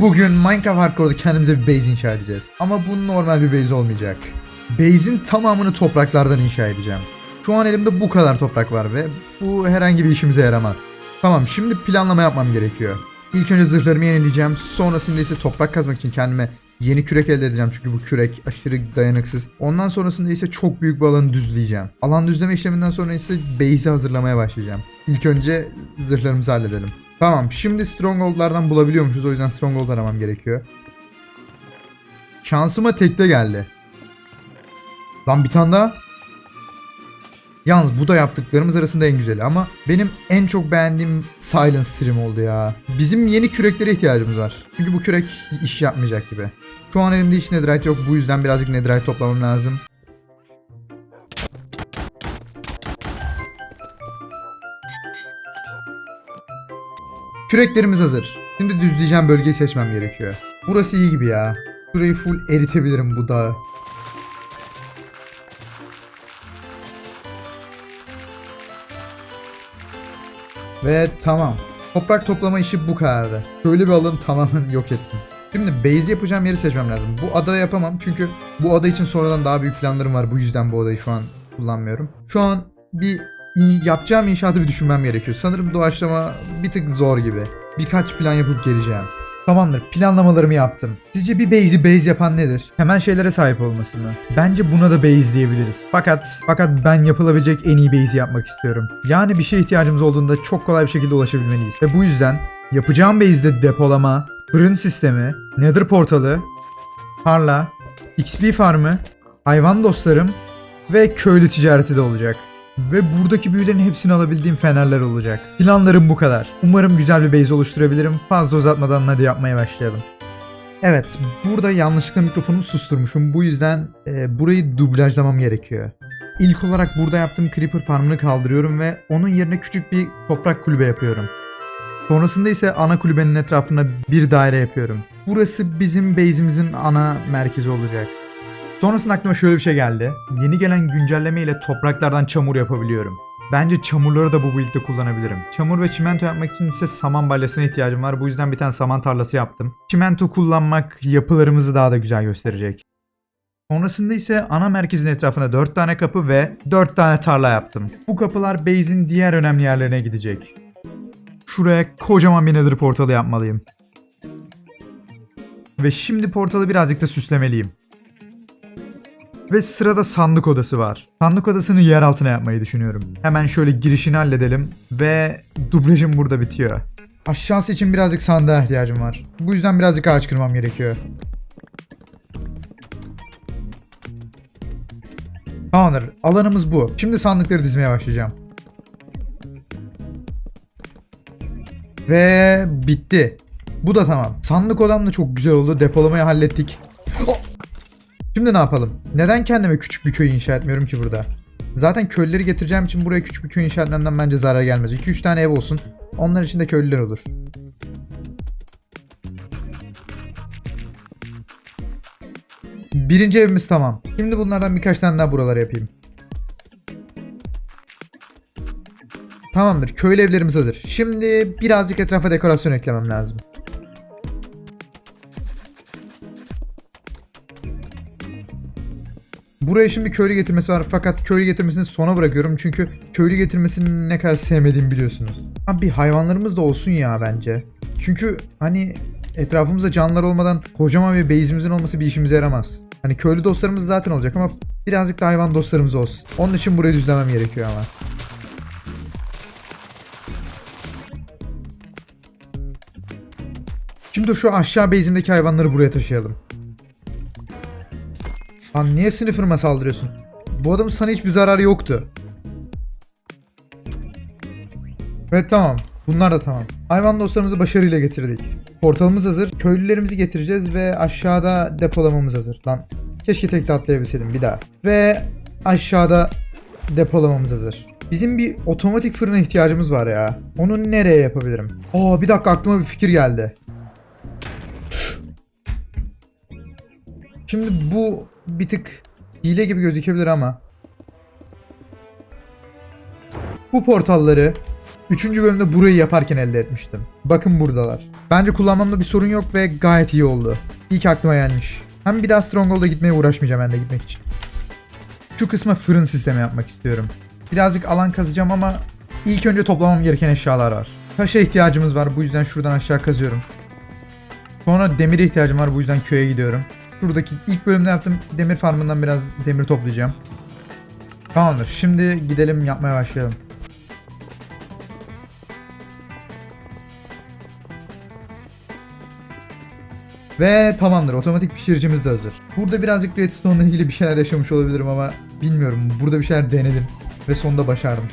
Bugün Minecraft Hardcore'da kendimize bir base inşa edeceğiz. Ama bu normal bir base olmayacak. Base'in tamamını topraklardan inşa edeceğim. Şu an elimde bu kadar toprak var ve bu herhangi bir işimize yaramaz. Tamam şimdi planlama yapmam gerekiyor. İlk önce zırhlarımı yenileyeceğim. Sonrasında ise toprak kazmak için kendime yeni kürek elde edeceğim. Çünkü bu kürek aşırı dayanıksız. Ondan sonrasında ise çok büyük bir alanı düzleyeceğim. Alan düzleme işleminden sonra ise base'i hazırlamaya başlayacağım. İlk önce zırhlarımızı halledelim. Tamam şimdi stronghold'lardan bulabiliyormuşuz. O yüzden stronghold aramam gerekiyor. Şansıma tekte geldi. Lan bir tane daha. Yalnız bu da yaptıklarımız arasında en güzeli ama benim en çok beğendiğim Silent Stream oldu ya. Bizim yeni küreklere ihtiyacımız var. Çünkü bu kürek iş yapmayacak gibi. Şu an elimde hiç netherite yok. Bu yüzden birazcık netherite toplamam lazım. Küreklerimiz hazır. Şimdi düzleyeceğim bölgeyi seçmem gerekiyor. Burası iyi gibi ya. Burayı full eritebilirim bu dağı. Ve tamam. Toprak toplama işi bu kadardı. Şöyle bir alanı tamamen yok ettim. Şimdi base yapacağım yeri seçmem lazım. Bu adada yapamam çünkü bu ada için sonradan daha büyük planlarım var. Bu yüzden bu adayı şu an kullanmıyorum. Şu an bir yapacağım inşaatı bir düşünmem gerekiyor. Sanırım doğaçlama bir tık zor gibi. Birkaç plan yapıp geleceğim. Tamamdır. Planlamalarımı yaptım. Sizce bir base'i base yapan nedir? Hemen şeylere sahip olması mı? Bence buna da base diyebiliriz. Fakat fakat ben yapılabilecek en iyi base'i yapmak istiyorum. Yani bir şeye ihtiyacımız olduğunda çok kolay bir şekilde ulaşabilmeliyiz. Ve bu yüzden yapacağım base'de depolama, fırın sistemi, nether portalı, tarla, XP farmı, hayvan dostlarım ve köylü ticareti de olacak. Ve buradaki büyülerin hepsini alabildiğim fenerler olacak. Planlarım bu kadar. Umarım güzel bir base oluşturabilirim. Fazla uzatmadan hadi yapmaya başlayalım. Evet, burada yanlışlıkla mikrofonumu susturmuşum. Bu yüzden e, burayı dublajlamam gerekiyor. İlk olarak burada yaptığım creeper farmını kaldırıyorum ve onun yerine küçük bir toprak kulübe yapıyorum. Sonrasında ise ana kulübenin etrafına bir daire yapıyorum. Burası bizim base'imizin ana merkezi olacak. Sonrasında aklıma şöyle bir şey geldi. Yeni gelen güncelleme ile topraklardan çamur yapabiliyorum. Bence çamurları da bu build'de kullanabilirim. Çamur ve çimento yapmak için ise saman balyasına ihtiyacım var. Bu yüzden bir tane saman tarlası yaptım. Çimento kullanmak yapılarımızı daha da güzel gösterecek. Sonrasında ise ana merkezin etrafına 4 tane kapı ve 4 tane tarla yaptım. Bu kapılar base'in diğer önemli yerlerine gidecek. Şuraya kocaman bir nether portalı yapmalıyım. Ve şimdi portalı birazcık da süslemeliyim. Ve sırada sandık odası var. Sandık odasını yer altına yapmayı düşünüyorum. Hemen şöyle girişini halledelim ve dublajım burada bitiyor. Aşağısı için birazcık sandığa ihtiyacım var. Bu yüzden birazcık ağaç kırmam gerekiyor. Tamamdır. Alanımız bu. Şimdi sandıkları dizmeye başlayacağım. Ve bitti. Bu da tamam. Sandık odam da çok güzel oldu. Depolamayı hallettik. Şimdi ne yapalım? Neden kendime küçük bir köy inşa etmiyorum ki burada? Zaten köylüleri getireceğim için buraya küçük bir köy inşa etmemden bence zarar gelmez. 2-3 tane ev olsun. Onlar için de köylüler olur. Birinci evimiz tamam. Şimdi bunlardan birkaç tane daha buralara yapayım. Tamamdır. Köylü evlerimiz hazır. Şimdi birazcık etrafa dekorasyon eklemem lazım. Buraya şimdi köylü getirmesi var fakat köylü getirmesini sona bırakıyorum çünkü köylü getirmesini ne kadar sevmediğimi biliyorsunuz. Abi hayvanlarımız da olsun ya bence. Çünkü hani etrafımızda canlılar olmadan kocaman bir base'imizin olması bir işimize yaramaz. Hani köylü dostlarımız zaten olacak ama birazcık da hayvan dostlarımız olsun. Onun için burayı düzlemem gerekiyor ama. Şimdi şu aşağı base'imdeki hayvanları buraya taşıyalım. Lan niye sınıfıma saldırıyorsun? Bu adamın sana hiçbir zararı yoktu. Evet tamam. Bunlar da tamam. Hayvan dostlarımızı başarıyla getirdik. Portalımız hazır. Köylülerimizi getireceğiz ve aşağıda depolamamız hazır. Lan keşke tekte atlayabilseydim bir daha. Ve aşağıda depolamamız hazır. Bizim bir otomatik fırına ihtiyacımız var ya. Onu nereye yapabilirim? Aa bir dakika aklıma bir fikir geldi. Şimdi bu bir tık hile gibi gözükebilir ama bu portalları Üçüncü bölümde burayı yaparken elde etmiştim. Bakın buradalar. Bence kullanmamda bir sorun yok ve gayet iyi oldu. İlk aklıma gelmiş. Hem bir daha Stronghold'a gitmeye uğraşmayacağım ben de gitmek için. Şu kısma fırın sistemi yapmak istiyorum. Birazcık alan kazacağım ama ilk önce toplamam gereken eşyalar var. Taşa ihtiyacımız var bu yüzden şuradan aşağı kazıyorum. Sonra demire ihtiyacım var bu yüzden köye gidiyorum. Şuradaki ilk bölümde yaptığım demir farmından biraz demir toplayacağım. Tamamdır. Şimdi gidelim yapmaya başlayalım. Ve tamamdır. Otomatik pişiricimiz de hazır. Burada birazcık redstone ile ilgili bir şeyler yaşamış olabilirim ama bilmiyorum. Burada bir şeyler denedim ve sonunda başardım.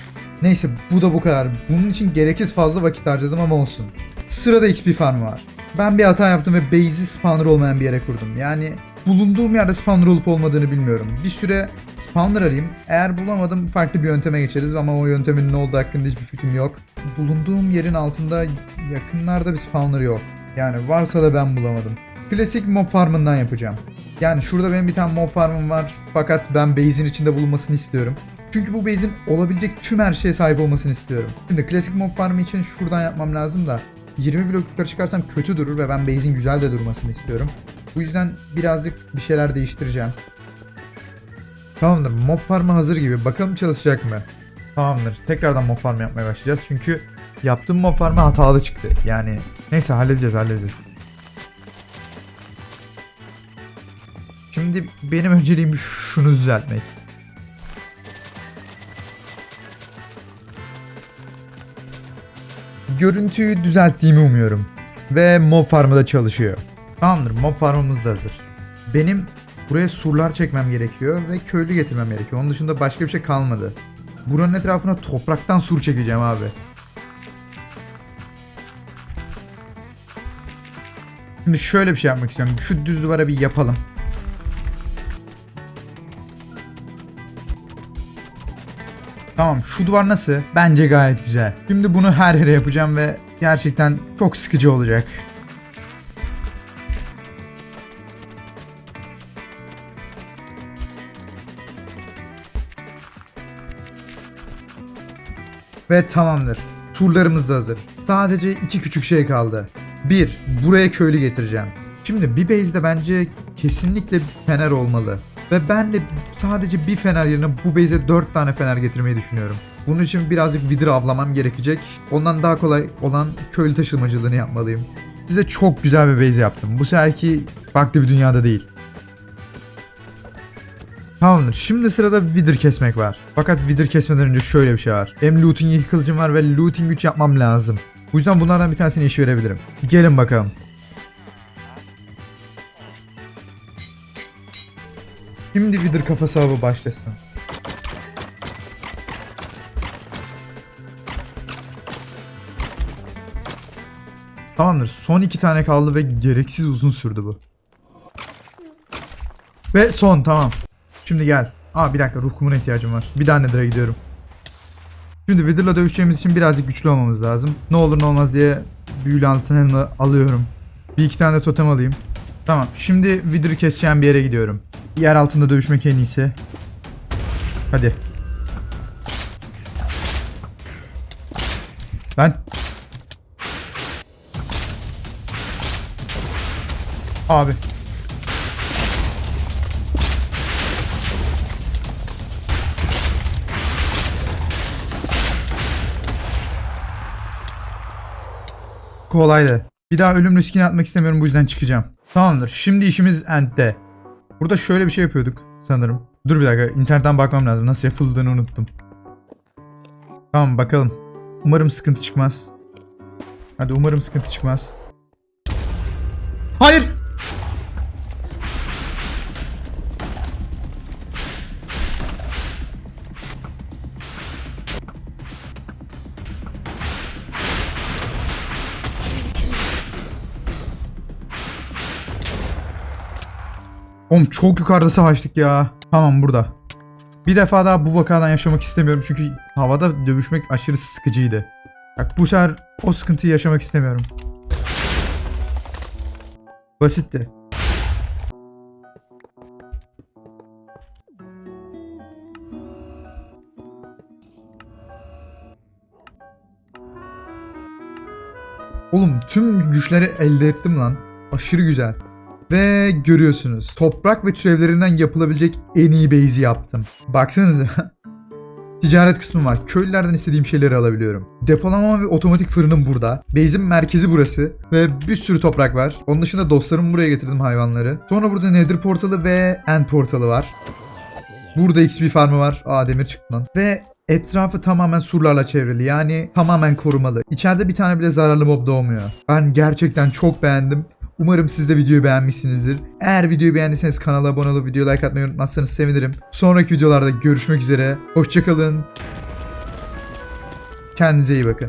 Neyse bu da bu kadar. Bunun için gereksiz fazla vakit harcadım ama olsun. Sırada XP farmı var. Ben bir hata yaptım ve base'i spawner olmayan bir yere kurdum. Yani bulunduğum yerde spawner olup olmadığını bilmiyorum. Bir süre spawner arayayım. Eğer bulamadım farklı bir yönteme geçeriz ama o yöntemin ne olduğu hakkında hiçbir fikrim yok. Bulunduğum yerin altında yakınlarda bir spawner yok. Yani varsa da ben bulamadım. Klasik mob farmından yapacağım. Yani şurada benim bir tane mob farmım var fakat ben base'in içinde bulunmasını istiyorum. Çünkü bu base'in olabilecek tüm her şeye sahip olmasını istiyorum. Şimdi klasik mob farmı için şuradan yapmam lazım da 20 blok yukarı çıkarsam kötü durur ve ben base'in güzel de durmasını istiyorum. Bu yüzden birazcık bir şeyler değiştireceğim. Tamamdır. Mob farmı hazır gibi. Bakalım çalışacak mı? Tamamdır. Tekrardan mob farmı yapmaya başlayacağız. Çünkü yaptığım mob farmı hatalı çıktı. Yani neyse halledeceğiz halledeceğiz. Şimdi benim önceliğim şunu düzeltmek. Görüntüyü düzelttiğimi umuyorum. Ve mob farmı da çalışıyor. Tamamdır mob farmımız da hazır. Benim buraya surlar çekmem gerekiyor ve köylü getirmem gerekiyor. Onun dışında başka bir şey kalmadı. Buranın etrafına topraktan sur çekeceğim abi. Şimdi şöyle bir şey yapmak istiyorum. Şu düz duvara bir yapalım. Tamam şu duvar nasıl? Bence gayet güzel. Şimdi bunu her yere yapacağım ve gerçekten çok sıkıcı olacak. Ve tamamdır. Turlarımız da hazır. Sadece iki küçük şey kaldı. Bir, buraya köylü getireceğim. Şimdi bir base'de bence kesinlikle bir fener olmalı. Ve ben de sadece bir fener yerine bu base'e 4 tane fener getirmeyi düşünüyorum. Bunun için birazcık vidir avlamam gerekecek. Ondan daha kolay olan köylü taşımacılığını yapmalıyım. Size çok güzel bir base yaptım. Bu seferki farklı bir dünyada değil. Tamamdır. Şimdi sırada vidir kesmek var. Fakat vidir kesmeden önce şöyle bir şey var. Hem looting 2 kılıcım var ve looting 3 yapmam lazım. Bu yüzden bunlardan bir tanesini iş verebilirim. Gelin bakalım. Şimdi vidir kafası avı başlasın. Tamamdır. Son iki tane kaldı ve gereksiz uzun sürdü bu. Ve son tamam. Şimdi gel. Aa bir dakika ruh kumuna ihtiyacım var. Bir daha Nether'a gidiyorum. Şimdi Wither'la dövüşeceğimiz için birazcık güçlü olmamız lazım. Ne olur ne olmaz diye büyülü antenini alıyorum. Bir iki tane de totem alayım. Tamam. Şimdi Wither'ı keseceğim bir yere gidiyorum. Yer altında dövüşmek en iyisi. Hadi. Ben. Abi. Kolaydı. Bir daha ölüm riskine atmak istemiyorum bu yüzden çıkacağım. Tamamdır. Şimdi işimiz end'de. Burada şöyle bir şey yapıyorduk sanırım. Dur bir dakika internetten bakmam lazım. Nasıl yapıldığını unuttum. Tamam bakalım. Umarım sıkıntı çıkmaz. Hadi umarım sıkıntı çıkmaz. Hayır! Oğlum çok yukarıda savaştık ya. Tamam burada. Bir defa daha bu vakadan yaşamak istemiyorum çünkü havada dövüşmek aşırı sıkıcıydı. Bak bu sefer o sıkıntıyı yaşamak istemiyorum. Basitti. Oğlum tüm güçleri elde ettim lan. Aşırı güzel. Ve görüyorsunuz toprak ve türevlerinden yapılabilecek en iyi base'i yaptım. Baksanıza. Ticaret kısmı var. Köylülerden istediğim şeyleri alabiliyorum. Depolama ve otomatik fırınım burada. Base'in merkezi burası. Ve bir sürü toprak var. Onun dışında dostlarımı buraya getirdim hayvanları. Sonra burada Nether portalı ve End portalı var. Burada XP farmı var. Aa demir çıktı lan. Ve etrafı tamamen surlarla çevrili. Yani tamamen korumalı. İçeride bir tane bile zararlı mob doğmuyor. Ben gerçekten çok beğendim. Umarım siz de videoyu beğenmişsinizdir. Eğer videoyu beğendiyseniz kanala abone olup video like atmayı unutmazsanız sevinirim. Sonraki videolarda görüşmek üzere. Hoşçakalın. Kendinize iyi bakın.